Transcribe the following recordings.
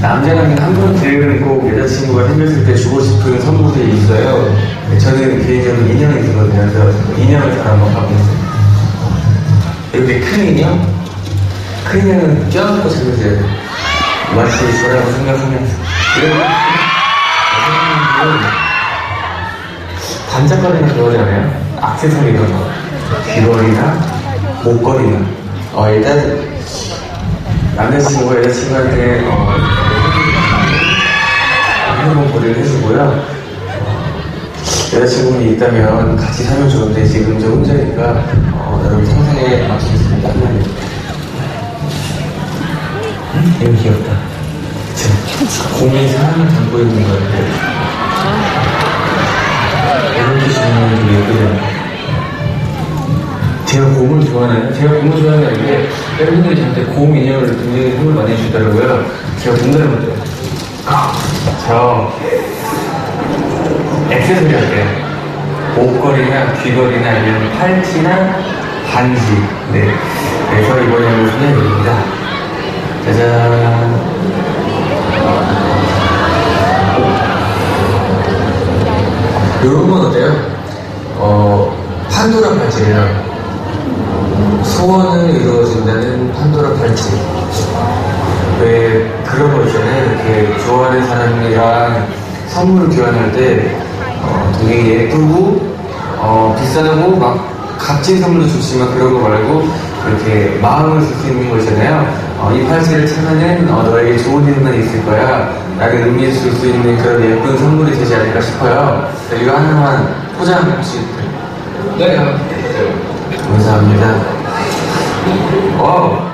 남자는 한 번쯤 꼭 여자친구가 생겼을 때 주고 싶은 선물이 있어요. 저는 개인적으로 인형이 있거든요. 그래서 인형을 잘 한번 갖고 있어요. 이렇게 큰 인형? 큰 인형은 껴안고 자면서 마치 저라고 생각하면서. 그리고 반짝거리는 그거잖아요. 악세사리 이런 거. 귀걸이나 목걸이나. 어, 일단 남자친구가 여자친구한테 어, 어, 여자친구분이 있다면 같이 살면 좋은데 지금 저 혼자니까 어, 여러분 상상에 맞추겠습니다. 음, 이거 귀엽다. 공이 사람을 담고 있는 거예요. 이렇게 질문이 예쁘잖아요. 제가 곰을 좋아하나요? 제가 곰을 좋아하는 게 팬분들이 저한테 곰 인형을 굉장히 선물 많이 해주더라고요. 제가 곰 닮았대요. 저 액세서리 할게요. 목걸이나 귀걸이나 아니면 팔찌나 반지. 네. 그래서 이번에 한번 소개해드립니다. 짜잔. 이런 건 어때요? 어, 판도라 팔찌래요. 소원은 이루어진다는 판도라 팔찌. 왜 그런 거 있잖아요. 이렇게 좋아하는 사람이랑 선물을 교환할 때 어, 되게 예쁘고 어, 비싸고 막 값진 선물도 좋지만 그런 거 말고 이렇게 마음을 줄 수 있는 거 있잖아요. 어, 이 팔찌를 차면은 어, 너에게 좋은 일만 있을 거야. 라는 의미를 줄 수 있는 그런 예쁜 선물이 되지 않을까 싶어요. 이거 하나만 포장 혹시 네, 감사합니다. 어,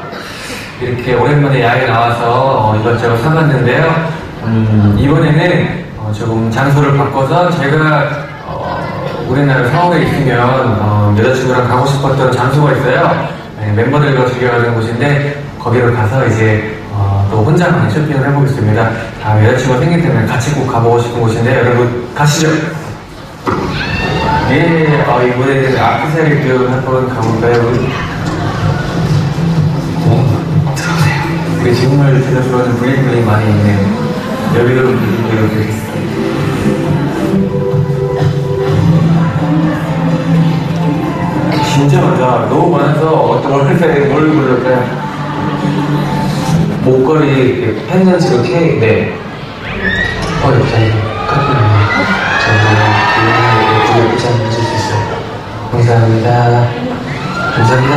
이렇게 오랜만에 야외 나와서 어, 이것저것 사봤는데요. 음, 이번에는 어, 조금 장소를 바꿔서 제가 어, 우리나라 서울에 있으면 어, 여자친구랑 가고 싶었던 장소가 있어요. 네, 멤버들과 즐겨가는 곳인데 거기로 가서 이제 어, 또 혼자만 쇼핑을 해보겠습니다. 다음 여자친구가 생길 때는 같이 꼭 가보고 싶은 곳인데 여러분 가시죠. 예, 어, 이번에는 교육을 한번 가볼까요? 어. 우리 정말 좋아하는 블링블링 많이 있네요. 있어요. 진짜 많다. 너무 많아서 어떤 회사에 뭘 고를까요? 목걸이, 펜던트 이렇게, 네. 어, 여기 카페네. 저는 예쁘게 포장해 줄수 있어요. 감사합니다. 감사합니다.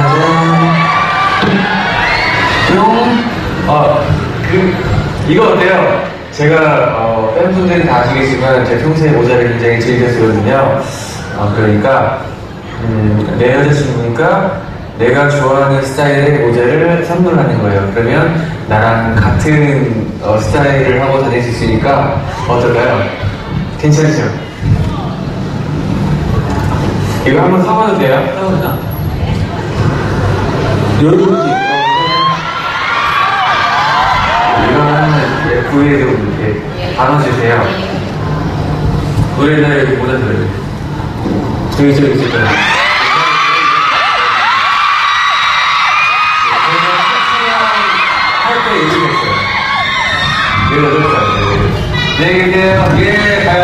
뿅. 어, 그, 이거 어때요? 제가, 어, 팬 분들이 다 아시겠지만, 제 평소에 모자를 굉장히 즐겨 쓰거든요. 어, 그러니까, 음, 내 여자친구니까 내가 좋아하는 스타일의 모자를 선물하는 거예요. 그러면 나랑 같은 어, 스타일을 하고 다닐 수 있으니까 어떨까요? 괜찮죠? 이거 한번 사봐도 돼요? 사봐도 이거 좀 이렇게. 구에다 이렇게 모자 들어요. 저기 저기? 네, 개요 예, 가요.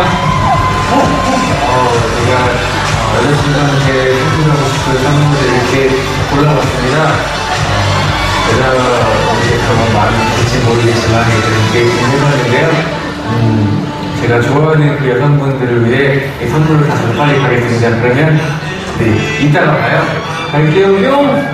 어, 제가 어, 여자친구한테 선물하고 싶은 선물을 이렇게 골라봤습니다. 모르겠지만 이렇게 해봤는데요. 음, 제가 좋아하는 그 여성분들을 위해 이 선물을 가지고 빨리 가겠습니다. 그러면 네, 이따가 가요. 갈게요. 뿅!